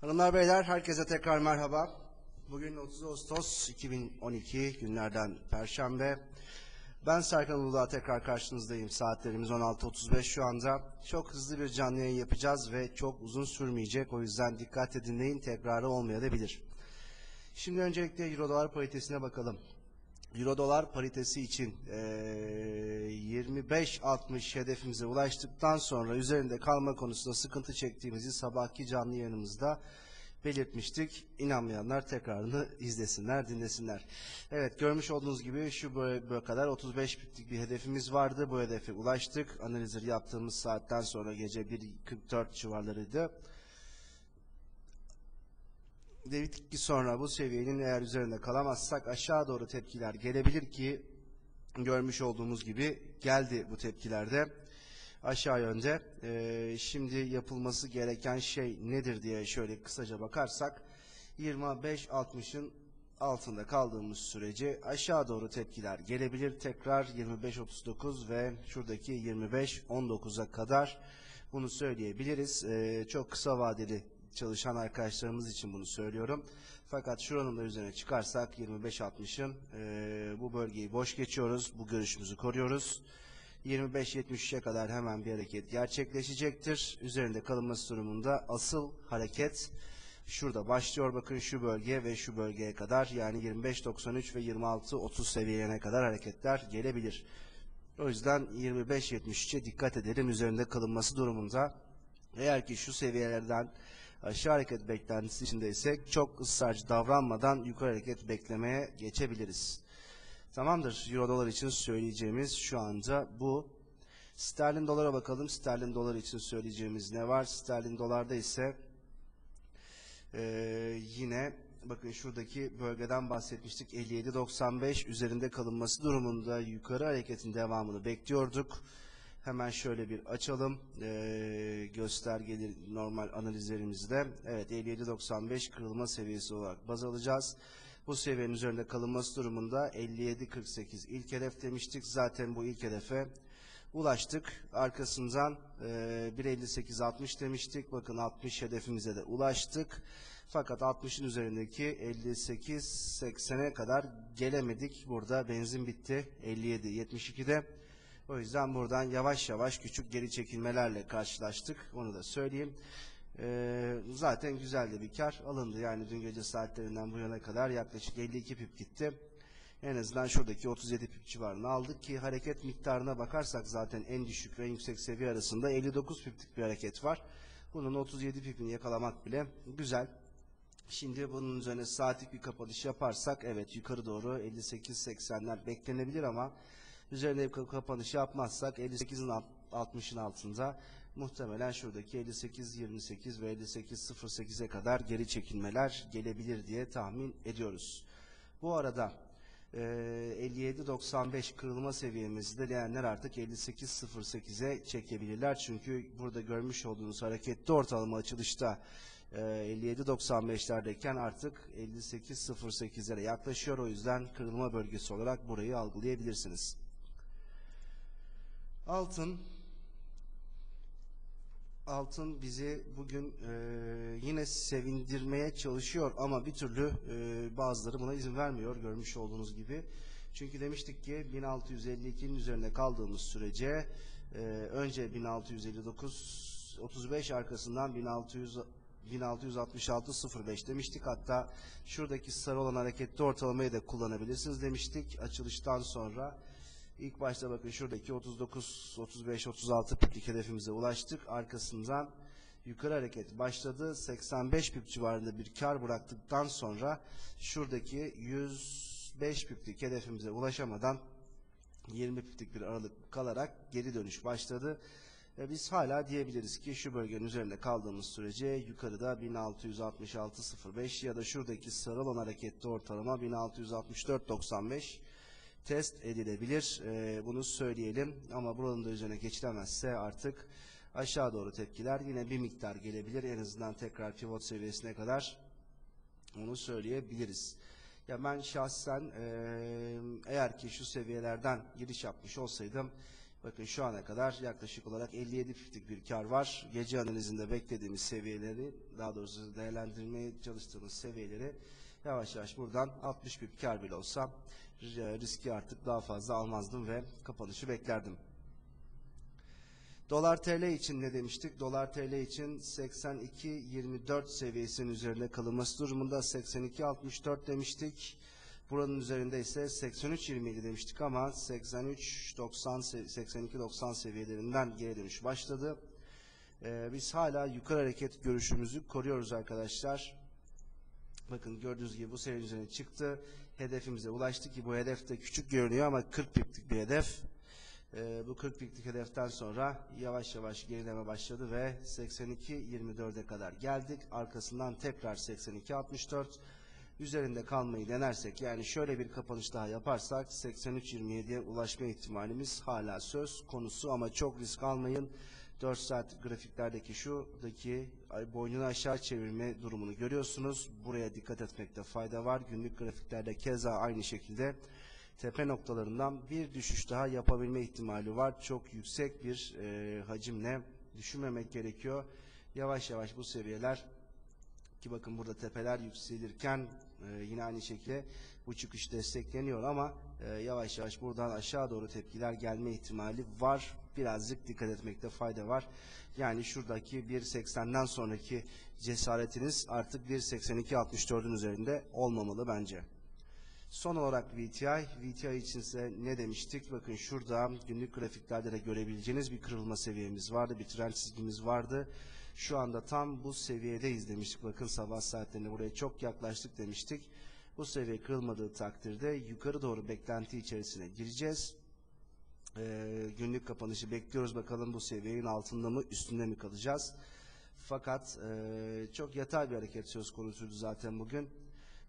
Hanımlar beyler herkese tekrar merhaba. Bugün 30 Ağustos 2012 günlerden Perşembe. Ben Serkan Uludağ tekrar karşınızdayım. Saatlerimiz 16.35 şu anda. Çok hızlı bir canlı yayın yapacağız ve çok uzun sürmeyecek. O yüzden dikkat dinleyin tekrarı olmayabilir. Şimdi öncelikle Euro dolar paritesine bakalım. Euro dolar paritesi için eee 25.60 hedefimize ulaştıktan sonra üzerinde kalma konusunda sıkıntı çektiğimizi sabahki canlı yayınımızda belirtmiştik. İnanmayanlar tekrarını izlesinler, dinlesinler. Evet görmüş olduğunuz gibi şu böyle kadar 35 bitlik bir hedefimiz vardı. Bu hedefe ulaştık. Analizleri yaptığımız saatten sonra gece 1.44 civarlarıydı. Dedik ki sonra bu seviyenin eğer üzerinde kalamazsak aşağı doğru tepkiler gelebilir ki görmüş olduğumuz gibi geldi bu tepkilerde aşağı yönde. Ee, şimdi yapılması gereken şey nedir diye şöyle kısaca bakarsak 25-60'ın altında kaldığımız sürece aşağı doğru tepkiler gelebilir. Tekrar 25-39 ve şuradaki 25-19'a kadar bunu söyleyebiliriz. Ee, çok kısa vadeli çalışan arkadaşlarımız için bunu söylüyorum. Fakat şuranın da üzerine çıkarsak 25-60'ın e, bu bölgeyi boş geçiyoruz. Bu görüşümüzü koruyoruz. 25-73'e kadar hemen bir hareket gerçekleşecektir. Üzerinde kalınması durumunda asıl hareket şurada başlıyor. Bakın şu bölge ve şu bölgeye kadar yani 25-93 ve 26-30 seviyelerine kadar hareketler gelebilir. O yüzden 25-73'e dikkat edelim üzerinde kalınması durumunda. Eğer ki şu seviyelerden aşağı hareket beklentisi içindeysek çok ısrarcı davranmadan yukarı hareket beklemeye geçebiliriz. Tamamdır. Euro dolar için söyleyeceğimiz şu anda bu. Sterlin dolara bakalım. Sterlin dolar için söyleyeceğimiz ne var? Sterlin dolarda ise eee, yine bakın şuradaki bölgeden bahsetmiştik. 57.95 üzerinde kalınması durumunda yukarı hareketin devamını bekliyorduk. Hemen şöyle bir açalım. Ee, göstergeli normal analizlerimizde. Evet 57.95 kırılma seviyesi olarak baz alacağız. Bu seviyenin üzerinde kalınması durumunda 57.48 ilk hedef demiştik. Zaten bu ilk hedefe ulaştık. Arkasından e, 1.58.60 demiştik. Bakın 60 hedefimize de ulaştık. Fakat 60'ın üzerindeki 58.80'e kadar gelemedik. Burada benzin bitti. 57.72'de. O yüzden buradan yavaş yavaş küçük geri çekilmelerle karşılaştık. Onu da söyleyeyim. Ee, zaten güzel de bir kar alındı. Yani dün gece saatlerinden bu yana kadar yaklaşık 52 pip gitti. En azından şuradaki 37 pip civarını aldık ki hareket miktarına bakarsak zaten en düşük ve en yüksek seviye arasında 59 piplik bir hareket var. Bunun 37 pipini yakalamak bile güzel. Şimdi bunun üzerine saatlik bir kapanış yaparsak evet yukarı doğru 58-80'ler beklenebilir ama üzerine kapanış yapmazsak 58'in alt- 60'ın altında muhtemelen şuradaki 58-28 ve 58-08'e kadar geri çekilmeler gelebilir diye tahmin ediyoruz. Bu arada e, 57-95 kırılma seviyemizde diyenler artık 58-08'e çekebilirler. Çünkü burada görmüş olduğunuz hareketli ortalama açılışta e, 57-95'lerdeyken artık 58-08'lere yaklaşıyor. O yüzden kırılma bölgesi olarak burayı algılayabilirsiniz. Altın altın bizi bugün e, yine sevindirmeye çalışıyor ama bir türlü e, bazıları buna izin vermiyor görmüş olduğunuz gibi. Çünkü demiştik ki 1652'nin üzerinde kaldığımız sürece e, önce 1659 35 arkasından 1600 1666.05 demiştik. Hatta şuradaki sarı olan hareketli ortalamayı da kullanabilirsiniz demiştik. Açılıştan sonra ilk başta bakın şuradaki 39, 35, 36 piplik hedefimize ulaştık. Arkasından yukarı hareket başladı. 85 pip civarında bir kar bıraktıktan sonra şuradaki 105 piplik hedefimize ulaşamadan 20 piplik bir aralık kalarak geri dönüş başladı. Ve biz hala diyebiliriz ki şu bölgenin üzerinde kaldığımız sürece yukarıda 1666.05 ya da şuradaki sarı olan hareketli ortalama 1664.95 test edilebilir. Ee, bunu söyleyelim ama buranın da üzerine geçilemezse artık aşağı doğru tepkiler yine bir miktar gelebilir. En azından tekrar pivot seviyesine kadar onu söyleyebiliriz. Ya ben şahsen eee, eğer ki şu seviyelerden giriş yapmış olsaydım Bakın şu ana kadar yaklaşık olarak 57 piplik bir kar var. Gece analizinde beklediğimiz seviyeleri, daha doğrusu değerlendirmeye çalıştığımız seviyeleri yavaş yavaş buradan 60 pip kar bile olsa r- riski artık daha fazla almazdım ve kapanışı beklerdim. Dolar TL için ne demiştik? Dolar TL için 82.24 seviyesinin üzerinde kalınması durumunda 82.64 demiştik. Buranın üzerinde ise 83.27 demiştik ama 83.90 82.90 seviyelerinden geri dönüş başladı. Ee, biz hala yukarı hareket görüşümüzü koruyoruz arkadaşlar. Bakın gördüğünüz gibi bu seviyenin üzerine çıktı. Hedefimize ulaştı ki bu hedef de küçük görünüyor ama 40 piplik bir hedef. Ee, bu 40 piplik hedeften sonra yavaş yavaş gerileme başladı ve 82.24'e kadar geldik. Arkasından tekrar 82.64 üzerinde kalmayı denersek yani şöyle bir kapanış daha yaparsak 83.27'ye ulaşma ihtimalimiz hala söz konusu ama çok risk almayın. 4 saat grafiklerdeki şuradaki boynunu aşağı çevirme durumunu görüyorsunuz. Buraya dikkat etmekte fayda var. Günlük grafiklerde keza aynı şekilde tepe noktalarından bir düşüş daha yapabilme ihtimali var. Çok yüksek bir e, hacimle düşünmemek gerekiyor. Yavaş yavaş bu seviyeler ki bakın burada tepeler yükselirken e, yine aynı şekilde bu çıkış destekleniyor ama e, yavaş yavaş buradan aşağı doğru tepkiler gelme ihtimali var. Birazcık dikkat etmekte fayda var. Yani şuradaki 1.80'den sonraki cesaretiniz artık 1.82-64'ün üzerinde olmamalı bence. Son olarak VTI. VTI için ise ne demiştik? Bakın şurada günlük grafiklerde de görebileceğiniz bir kırılma seviyemiz vardı. Bir trend çizgimiz vardı. Şu anda tam bu seviyedeyiz demiştik. Bakın sabah saatlerinde buraya çok yaklaştık demiştik. Bu seviye kırılmadığı takdirde yukarı doğru beklenti içerisine gireceğiz. Ee, günlük kapanışı bekliyoruz. Bakalım bu seviyenin altında mı üstünde mi kalacağız? Fakat e, çok yatay bir hareket söz konusuydu zaten bugün.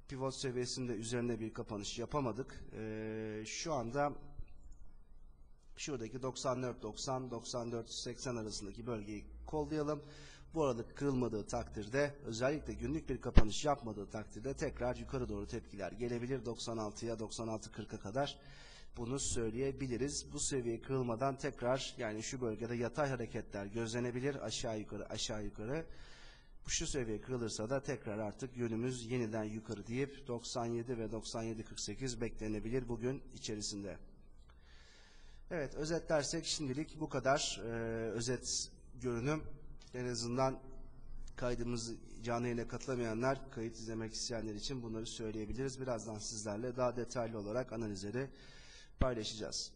Pivot seviyesinde üzerine bir kapanış yapamadık. Ee, şu anda şuradaki 94-90-94-80 arasındaki bölgeyi kollayalım. Bu arada kırılmadığı takdirde özellikle günlük bir kapanış yapmadığı takdirde tekrar yukarı doğru tepkiler gelebilir 96'ya 96-40'a kadar bunu söyleyebiliriz. Bu seviye kırılmadan tekrar yani şu bölgede yatay hareketler gözlenebilir aşağı yukarı aşağı yukarı. Bu şu seviye kırılırsa da tekrar artık yönümüz yeniden yukarı deyip 97 ve 97.48 beklenebilir bugün içerisinde. Evet özetlersek şimdilik bu kadar. Ee, özet görünüm en azından kaydımız canlı yayına katılamayanlar kayıt izlemek isteyenler için bunları söyleyebiliriz. Birazdan sizlerle daha detaylı olarak analizleri paylaşacağız.